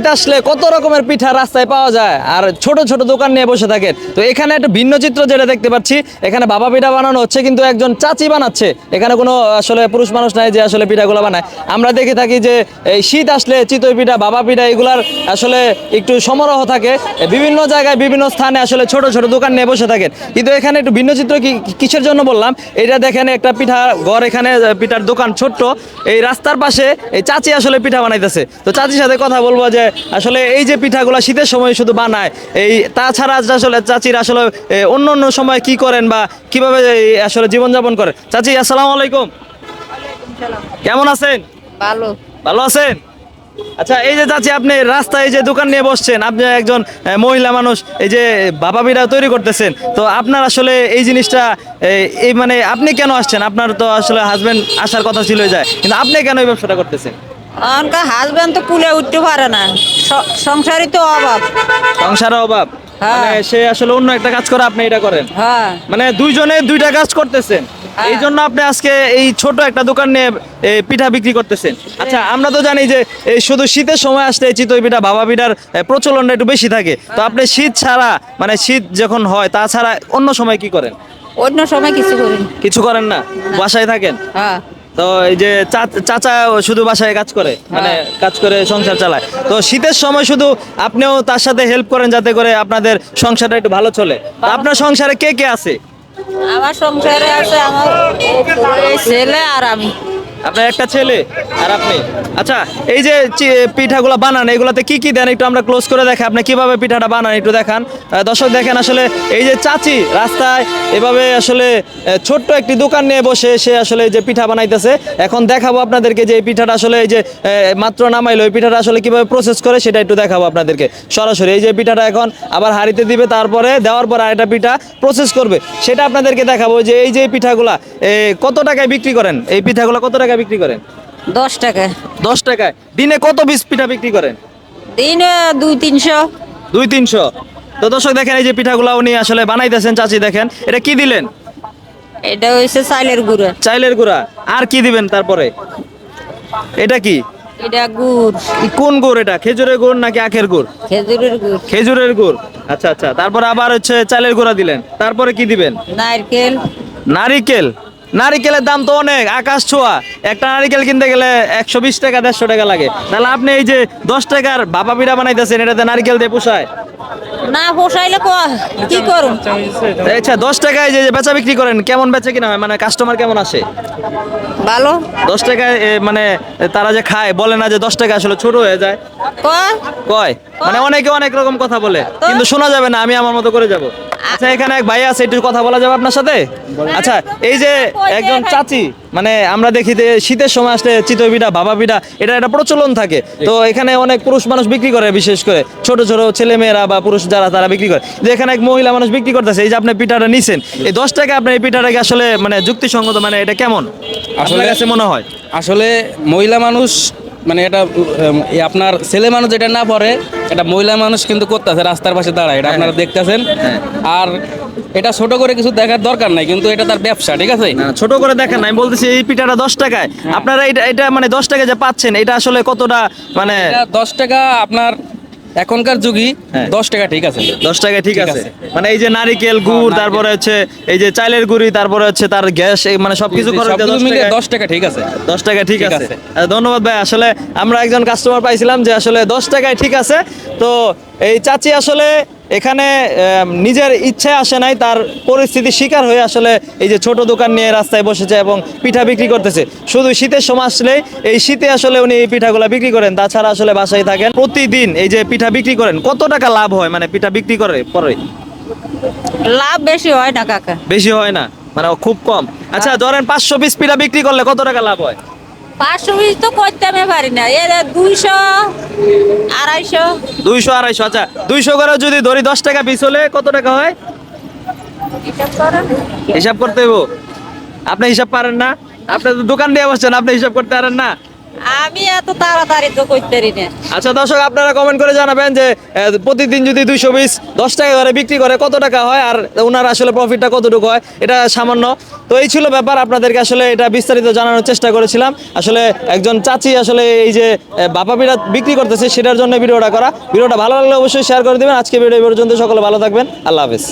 শীত আসলে কত রকমের পিঠা রাস্তায় পাওয়া যায়? আর ছোট ছোট দোকান নিয়ে বসে থাকেন। তো এখানে একটা ভিন্ন চিত্র যেটা দেখতে পাচ্ছি, এখানে বাবা পিঠা বানানো হচ্ছে, কিন্তু একজন চাচি বানাচ্ছে। এখানে কোনো আসলে পুরুষ মানুষ নাই যে আসলে পিঠাগুলো বানায়। আমরা দেখে থাকি যে এই শীত আসলে চিতই পিঠা, বাবা পিঠা এগুলার আসলে একটু সমারোহ থাকে। বিভিন্ন জায়গায়, বিভিন্ন স্থানে আসলে ছোট ছোট দোকান নিয়ে বসে থাকেন। কিন্তু এখানে একটু ভিন্ন চিত্র কিসের জন্য বললাম? এটা দেখেন একটা পিঠা ঘর এখানে, পিঠার দোকান ছোট্ট। এই রাস্তার পাশে এই চাচি আসলে পিঠা বানাইতেছে। তো চাচির সাথে কথা বলব যে আসলে এই যে পিঠাগুলো শীতের সময় শুধু বানায় এই তাছাড়া আসলে চাচির আসলে অন্য অন্য সময় কি করেন বা কীভাবে আসলে জীবনযাপন করেন? চাচি আসসালামু আলাইকুম। কেমন আছেন? ভালো। ভালো আছেন? আচ্ছা এই যে চাচি আপনি রাস্তায় এই যে দোকান নিয়ে বসছেন আপনি একজন মহিলা মানুষ এই যে বাবা বিড়া তৈরি করতেছেন তো আপনার আসলে এই জিনিসটা এই- এই মানে আপনি কেন আসছেন? আপনার তো আসলে হাজবেন্ড আসার কথা ছিল যায় কিন্তু আপনি কেন এই ব্যবসাটা করতেছেন? অনকা হাজবেন্ড তো কুলে উঠতে পারে না। সংসারই তো অভাব। সংসারের অভাব? হ্যাঁ। মানে সে আসলে অন্য একটা কাজ করে আপনি এটা করেন? হ্যাঁ। মানে দুইজনে দুইটা কাজ করতেছেন। হ্যাঁ। এই জন্য আপনি আজকে এই ছোট একটা দোকান নিয়ে পিঠা বিক্রি করতেছেন। আচ্ছা আমরা তো জানি যে এই শুধু শীতের সময় আসলে চিতই পিঠা বাবা পিঠার প্রচলনটা একটু বেশি থাকে। তো আপনি শীত ছাড়া মানে শীত যখন হয় তাছাড়া অন্য সময় কি করেন? অন্য সময় কিছু করেন কিছু করেন না। বাসায় থাকেন? হ্যাঁ। তো এই যে চাচা শুধু বাসায় কাজ করে মানে কাজ করে সংসার চালায়। তো শীতের সময় শুধু আপনিও তার সাথে হেল্প করেন যাতে করে আপনাদের সংসারটা একটু ভালো চলে। আপনার সংসারে কে কে আছে? আমার সংসারে আছে আমার ছেলে আর আমি। আপনার একটা ছেলে আর আপনি? আচ্ছা এই যে পিঠাগুলো বানান, এগুলাতে কি কি দেন একটু আমরা ক্লোজ করে দেখে আপনি কীভাবে পিঠাটা বানান একটু দেখান। দর্শক দেখেন আসলে এই যে চাচি রাস্তায় এভাবে আসলে ছোট্ট একটি দোকান নিয়ে বসে সে আসলে যে পিঠা বানাইতেছে। এখন দেখাবো আপনাদেরকে যে এই পিঠাটা আসলে এই যে মাত্র নামাইলো, এই পিঠাটা আসলে কীভাবে প্রসেস করে সেটা একটু দেখাবো আপনাদেরকে। সরাসরি এই যে পিঠাটা এখন আবার হাড়িতে দিবে, তারপরে দেওয়ার পর আরেকটা পিঠা প্রসেস করবে। সেটা আপনাদেরকে দেখাবো যে এই যে পিঠাগুলা কত টাকায় বিক্রি করেন? এই পিঠাগুলো কত টাকায় বিক্রি করেন? দশ টাকা। দশ টাকায়। দিনে কত পিস পিঠা বিক্রি করেন? দিনে দুই তিনশো। দুই তিনশো। তো দর্শক দেখেন এই যে পিঠাগুলা উনি আসলে বানাইতেছেন চাচি দেখেন। এটা কি দিলেন? এটা হয়েছে চাইলের গুঁড়া। চাইলের গুঁড়া। আর কি দিবেন তারপরে? এটা কি? এটা গুড়। কোন গুড় এটা? খেজুরের গুড় নাকি আখের গুড়? খেজুরের গুড়। খেজুরের গুড়। আচ্ছা আচ্ছা। তারপরে আবার হচ্ছে চালের গুঁড়া দিলেন। তারপরে কি দিবেন? নারকেল। নারিকেল। নারিকেলের দাম তো অনেক আকাশ ছোঁয়া। একটা নারিকেল কিনতে গেলে একশো বিশ টাকা দেড়শো টাকা লাগে। তাহলে আপনি এই যে দশ টাকার বাবা পিঠা বানাইতেছেন এটাতে নারিকেল দিয়ে পোষায়? না পোষাইলে কি করুন আচ্ছা দশ টাকায় যে যে বেচা বিক্রি করেন কেমন বেচে কিনা হয়? মানে কাস্টমার কেমন আসে? ভালো। দশ টাকায় মানে তারা যে খায় বলে না যে দশ টাকা আসলে ছোট হয়ে যায়? কয়? কয়? মানে অনেকে অনেক রকম কথা বলে কিন্তু শোনা যাবে না আমি আমার মতো করে যাব। আচ্ছা এখানে এক ভাই আছে একটু কথা বলা যাবে আপনার সাথে? আচ্ছা এই যে একজন চাচি মানে আমরা দেখি যে শীতের সময় আসলে চিতই পিঠা বাবা পিঠা এটা একটা প্রচলন থাকে। তো এখানে অনেক পুরুষ মানুষ বিক্রি করে বিশেষ করে ছোট ছোট ছেলে মেয়েরা বা পুরুষ যারা তারা বিক্রি করে। যে এখানে এক মহিলা মানুষ বিক্রি করতেছে এই যে আপনি পিঠাটা নিছেন এই দশ টাকা আপনার এই পিঠাটাকে আসলে মানে যুক্তিসঙ্গত মানে এটা কেমন? আপনার আসলে- কাছে মনে হয়? আসলে মহিলা মানুষ মানে এটা আপনার ছেলে মানুষ যেটা না পড়ে এটা মহিলা মানুষ কিন্তু করতেছে রাস্তার পাশে দাঁড়ায় এটা আপনারা দেখতেছেন। আর এটা ছোট করে কিছু দেখার দরকার নাই কিন্তু এটা তার ব্যবসা ঠিক আছে? না, ছোট করে দেখার নাই বলতেছি এই পিঠাটা দশ টাকায়। আপনারা এটা এটা মানে দশ টাকা যে পাচ্ছেন এটা আসলে কতটা মানে দশ টাকা আপনার এখনকার যুগই হ্যাঁ। দশ টাকা ঠিক আছে। দশ টাকা ঠিক আছে। মানে এই যে নারিকেল গুড় তারপরে হচ্ছে এই যে চাইলের গুড়ি তারপরে হচ্ছে তার গ্যাস এই মানে সবকিছু খরচ দশ মিলে দশ টাকা ঠিক আছে। দশ টাকা ঠিক আছে। ধন্যবাদ ভাই। আসলে আমরা একজন কাস্টমার পাইছিলাম যে আসলে দশ টাকায় ঠিক আছে। তো এই চাচি আসলে এখানে নিজের ইচ্ছে আসে নাই তার পরিস্থিতি শিকার হয়ে আসলে এই যে ছোট দোকান নিয়ে রাস্তায় বসেছে এবং পিঠা বিক্রি করতেছে। শুধু শীতের সময় আসলে এই শীতে আসলে উনি এই পিঠাগুলো বিক্রি করেন তাছাড়া আসলে বাসায় থাকেন। প্রতিদিন এই যে পিঠা বিক্রি করেন কত টাকা লাভ হয় মানে পিঠা বিক্রি করে পরে? লাভ বেশি হয় না কাকা। বেশি হয় না মানে খুব কম। আচ্ছা ধরেন পাঁচশো পিস পিঠা বিক্রি করলে কত টাকা লাভ হয়? পাঁচশো পিস তো করতে পারি না। এ দুইশো আড়াইশো। দুইশো আড়াইশো আচ্ছা দুইশো করে যদি ধরি দশ টাকা পিস হলে কত টাকা হয়? হিসাব করতে হইব। আপনি হিসাব পারেন না? আপনি তো দোকান দিয়ে বসছেন আপনি হিসাব করতে পারেন না? আমি এত তাড়াতাড়ি তো করতে না। আচ্ছা দর্শক আপনারা কমেন্ট করে জানাবেন যে প্রতিদিন যদি দুইশো বিশ দশ টাকা করে বিক্রি করে কত টাকা হয় আর ওনার আসলে প্রফিটটা কতটুকু হয় এটা সামান্য। তো এই ছিল ব্যাপার আপনাদেরকে আসলে এটা বিস্তারিত জানানোর চেষ্টা করেছিলাম। আসলে একজন চাচি আসলে এই যে আহ, বাপা বিড়া বিক্রি করতেছে সেটার জন্য ভিডিওটা করা। ভিডিওটা ভালো লাগলে অবশ্যই শেয়ার করে দেবেন। আজকে ভিডিও পর্যন্ত সকলে ভালো থাকবেন। আল্লাহ হাফেজ।